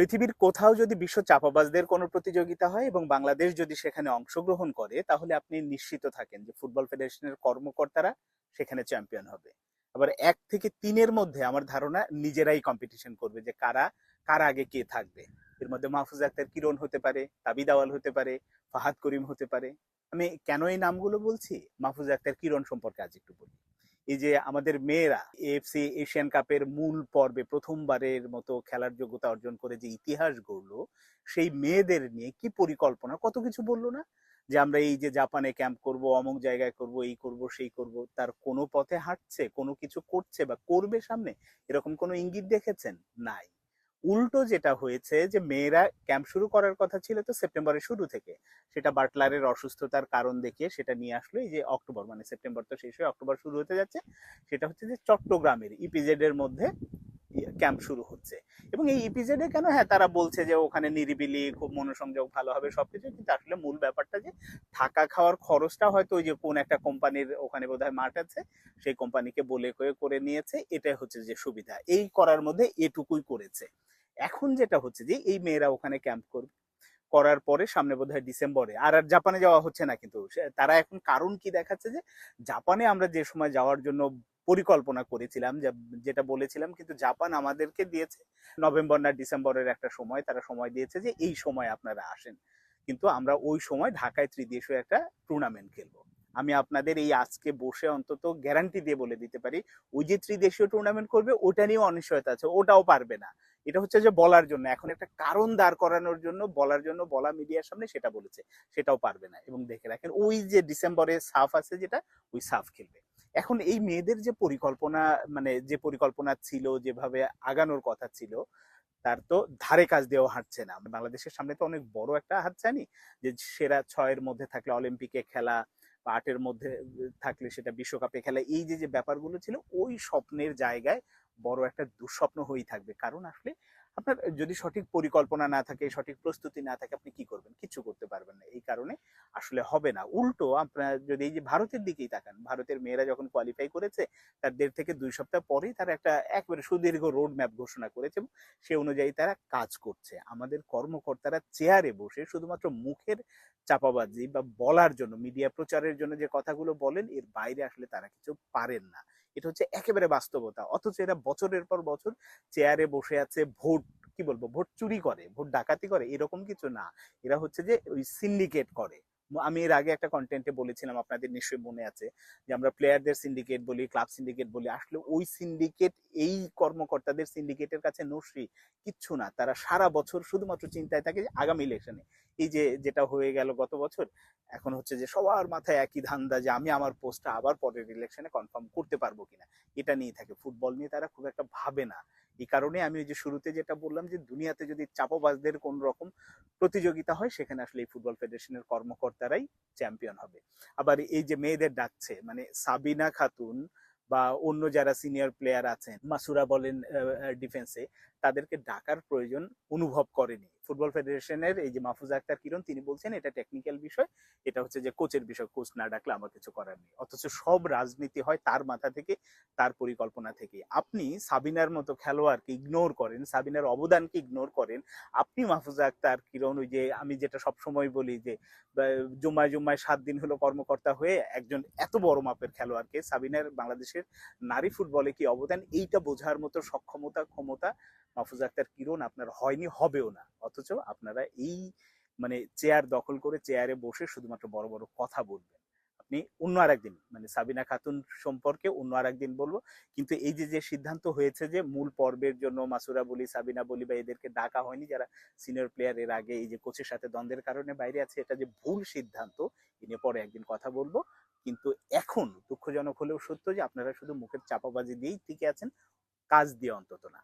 পৃথিবীর কোথাও যদি বিশ্ব চাপাবাজদের কোনো প্রতিযোগিতা হয় এবং বাংলাদেশ যদি সেখানে অংশগ্রহণ করে, তাহলে আপনি নিশ্চিত থাকেন যে ফুটবল ফেডারেশনের কর্মকর্তারা সেখানে চ্যাম্পিয়ন হবে। আবার এক থেকে তিনের মধ্যে আমার ধারণা নিজেরাই কম্পিটিশন করবে যে কারা, কার আগে কে থাকবে। এর মধ্যে মাহফুজ আক্তার কিরণ হতে পারে, তাবিদ আওয়াল হতে পারে, ফাহাদ করিম হতে পারে। আমি কেন এই নামগুলো বলছি? মাহফুজ আক্তার কিরণ সম্পর্কে আজ একটু বলি। এই যে আমাদের মেয়েরা এএফসি এশিয়ান কাপের মূল পর্বে প্রথমবারের মতো খেলার যোগ্যতা অর্জন করে যে ইতিহাস গড়লো, সেই মেয়েদের নিয়ে কি পরিকল্পনা? কত কিছু বলল না? যে আমরা এই যে জাপানে ক্যাম্প করব, অমুক জায়গায় করব, এই করব, সেই করব, তার কোনো পথে হাঁটছে, কোনো কিছু করছে বা করবে সামনে? এরকম কোনো ইঙ্গিত দেখেছেন? নাই। উল্টো যেটা হয়েছে যে মেয়েরা ক্যাম্প শুরু করার কথা ছিল তো সেপ্টেম্বরের শুরু থেকে। সেটা বাটলারের অসুস্থতার কারণ দেখিয়ে সেটা নিয়ে আসলো। এই যে অক্টোবর মানে সেপ্টেম্বর তো শেষ হয়ে অক্টোবর শুরু হতে যাচ্ছে। সেটা হচ্ছে যে চট্টগ্রামের ইপিজেড এর মধ্যে ক্যাম্প শুরু হচ্ছে। এবং এই ইপিজেডে কেন? হ্যাঁ তারা বলছে যে ওখানে নিরিবিলি, খুব মনোসংযোগ ভালো হবে সবকিছু। কিন্তু আসলে মূল ব্যাপারটা যে থাকা খাওয়ার খরচটা হয়তো ওই যে কোন একটা কোম্পানির ওখানে বোধহয় মাঠ আছে, সেই কোম্পানিকে বলে করে নিয়েছে। এটাই হচ্ছে যে সুবিধা। এই করার মধ্যে এটুকুই করেছে। এখন যেটা হচ্ছে যে, এই মেয়েরা ওখানে ক্যাম্প করবে করার পরে সামনে বোধহয় ডিসেম্বরে, আর আর জাপানে যাওয়া হচ্ছে না কিন্তু তারা এখন কারণ কি দেখাচ্ছে যে, জাপানে আমরা যে সময় যাওয়ার জন্য পরিকল্পনা করেছিলাম যেটা বলেছিলাম, কিন্তু জাপান আমাদেরকে দিয়েছে, নভেম্বর না ডিসেম্বরের একটা সময়, তারা সময় দিয়েছে যে, এই সময় আপনারা আসেন। কিন্তু আমরা ওই সময় ঢাকায় ত্রিদেশীয় একটা টুর্নামেন্ট খেলব। আমি আপনাদের এই আজকে বসে অন্তত গ্যারান্টি দিয়ে বলে দিতে পারি, ওই যে ত্রিদেশীয় টুর্নামেন্ট করবে, ওটা নিয়েও অনিশ্চয়তা আছে, ওটাও পারবে না। এটা হচ্ছে যে বলার জন্য। এখন একটা কারণ দাঁড় করানোর জন্য, বলার জন্য বলা মিডিয়ার সামনে সেটা বলেছে। সেটাও পারবে না। এবং দেখে রাখেন, ওই যে ডিসেম্বরে সাফ আছে যেটা, ওই সাফ খেলবে। এখন এই মেয়েদের যে পরিকল্পনা মানে যে পরিকল্পনা ছিল, যেভাবে আগানোর কথা ছিল, তার তো ধারে কাজ দিয়েও হাঁটছে না। বাংলাদেশের সামনে তো অনেক বড় একটা হাতছানি, যে সেরা ছয়ের মধ্যে থাকলে অলিম্পিকে খেলা বা আটের মধ্যে থাকলে সেটা বিশ্বকাপে খেলা। এই যে যে ব্যাপারগুলো ছিল, ওই স্বপ্নের জায়গায় বড় একটা দুঃস্বপ্ন হয়েই থাকবে। কারণ আসলে আপনার যদি সঠিক পরিকল্পনা না থাকে, সঠিক প্রস্তুতি না থাকে, আপনি কি করবেন? কিছু করতে পারবেন না। এই কারণে আসলে হবে না। উল্টো আপনার যদি এই যে ভারতের দিকেই তাকান, ভারতের মেয়েরা যখন কোয়ালিফাই করেছে, তার দেড় থেকে দুই সপ্তাহ পরেই তারা একটা একবারে সুদীর্ঘ রোড ম্যাপ ঘোষণা করেছে এবং সে অনুযায়ী তারা কাজ করছে। আমাদের কর্মকর্তারা চেয়ারে বসে শুধুমাত্র মুখের চাপাবাজি বা বলার জন্য মিডিয়া প্রচারের জন্য যে কথাগুলো বলেন, এর বাইরে আসলে তারা কিছু পারেন না। এটা হচ্ছে একেবারে বাস্তবতা। অথচ এরা বছরের পর বছর চেয়ারে বসে আছে, ভোট, কি বলব, ভোট চুরি করে, ভোট ডাকাতি করে, এরকম কিছু না। এরা হচ্ছে যে ওই সিন্ডিকেট করে। আমি এর আগে একটা কন্টেন্টে বলেছিলাম, আপনাদের নিশ্চয়ই মনে আছে, যে আমরা প্লেয়ারদের সিন্ডিকেট বলি ক্লাব সিন্ডিকেট বলি, আসলে ওই সিন্ডিকেট এই কর্মকর্তাদের সিন্ডিকেটের কাছে নস্রি কিচ্ছু না। তারা সারা বছর শুধুমাত্র চিন্তায় থাকে যে আগামী ইলেকশনে এই যে যেটা হয়ে গেল গত বছর, এখন হচ্ছে যে সবার মাথায় একই ধান্দা যে আমি আমার পোস্টটা আবার পরের ইলেকশনে কনফার্ম করতে পারব কিনা। এটা নিয়ে থাকে। ফুটবল নিয়ে তারা খুব একটা ভাবে না। এই কারণে আমি ওই যে শুরুতে যেটা বললাম যে দুনিয়াতে যদি চাপবাজদের কোন রকম প্রতিযোগিতা হয়, সেখানে আসলে এই ফুটবল ফেডারেশনের কর্মকর্তারাই চ্যাম্পিয়ন হবে। আবার এই যে মেয়েদের ডাকছে মানে সাবিনা খাতুন বা অন্য যারা সিনিয়র প্লেয়ার আছেন, মাসুরা বলেন ডিফেন্সে তাদেরকে ডাকার প্রয়োজন অনুভব করেনি। ফুটবল ফেডারেশনের এই যে মাহফুজা আক্তার কিরণ, তিনি বলছেন এটা টেকনিক্যাল বিষয়, এটা হচ্ছে যে কোচের বিষয় কোচ না ডাকলে আমার কিছু করার নেই। অথচ সব রাজনীতি হয় তার মাথা থেকে, তার পরিকল্পনা থেকে আপনি সাবিনার মতো খেলোয়াড়কে ইগনোর করেন, সাবিনার অবদানকে ইগনোর করেন, আপনি মাহফুজা আক্তার কিরণ, ওই যে আমি যেটা সব সময় বলি যে জুম্মায় জুম্মায় সাত দিন হলো কর্মকর্তা হয়ে একজন এত বড় মাপের খেলোয়াড়কে, সাবিনার বাংলাদেশের নারী ফুটবলে কি অবদান, এইটা বোঝার মতো সক্ষমতা, ক্ষমতা মাহফুজা আক্তার কিরণ আপনার হয়নি, হবেও না। অথচ আপনারা এই মানে চেয়ার দখল করে চেয়ারে বসে শুধুমাত্র বড় বড় কথা বলবেন। আপনি অন্য আর একদিন মানে সাবিনা খাতুন সম্পর্কে অন্য আর একদিন বলব। কিন্তু এই যে যে সিদ্ধান্ত হয়েছে যে মূল পর্বের জন্য মাসুরা বলি, সাবিনা বলি বা এদেরকে ডাকা হয়নি, যারা সিনিয়র প্লেয়ার এর আগে এই যে কোচের সাথে দ্বন্দ্বের কারণে বাইরে আছে, এটা যে ভুল সিদ্ধান্ত, এ নিয়ে পরে একদিন কথা বলব। কিন্তু এখন দুঃখজনক হলেও সত্য যে আপনারা শুধু মুখের চাপাবাজি দিয়েই টিকে আছেন, কাজ দিয়ে অন্তত না।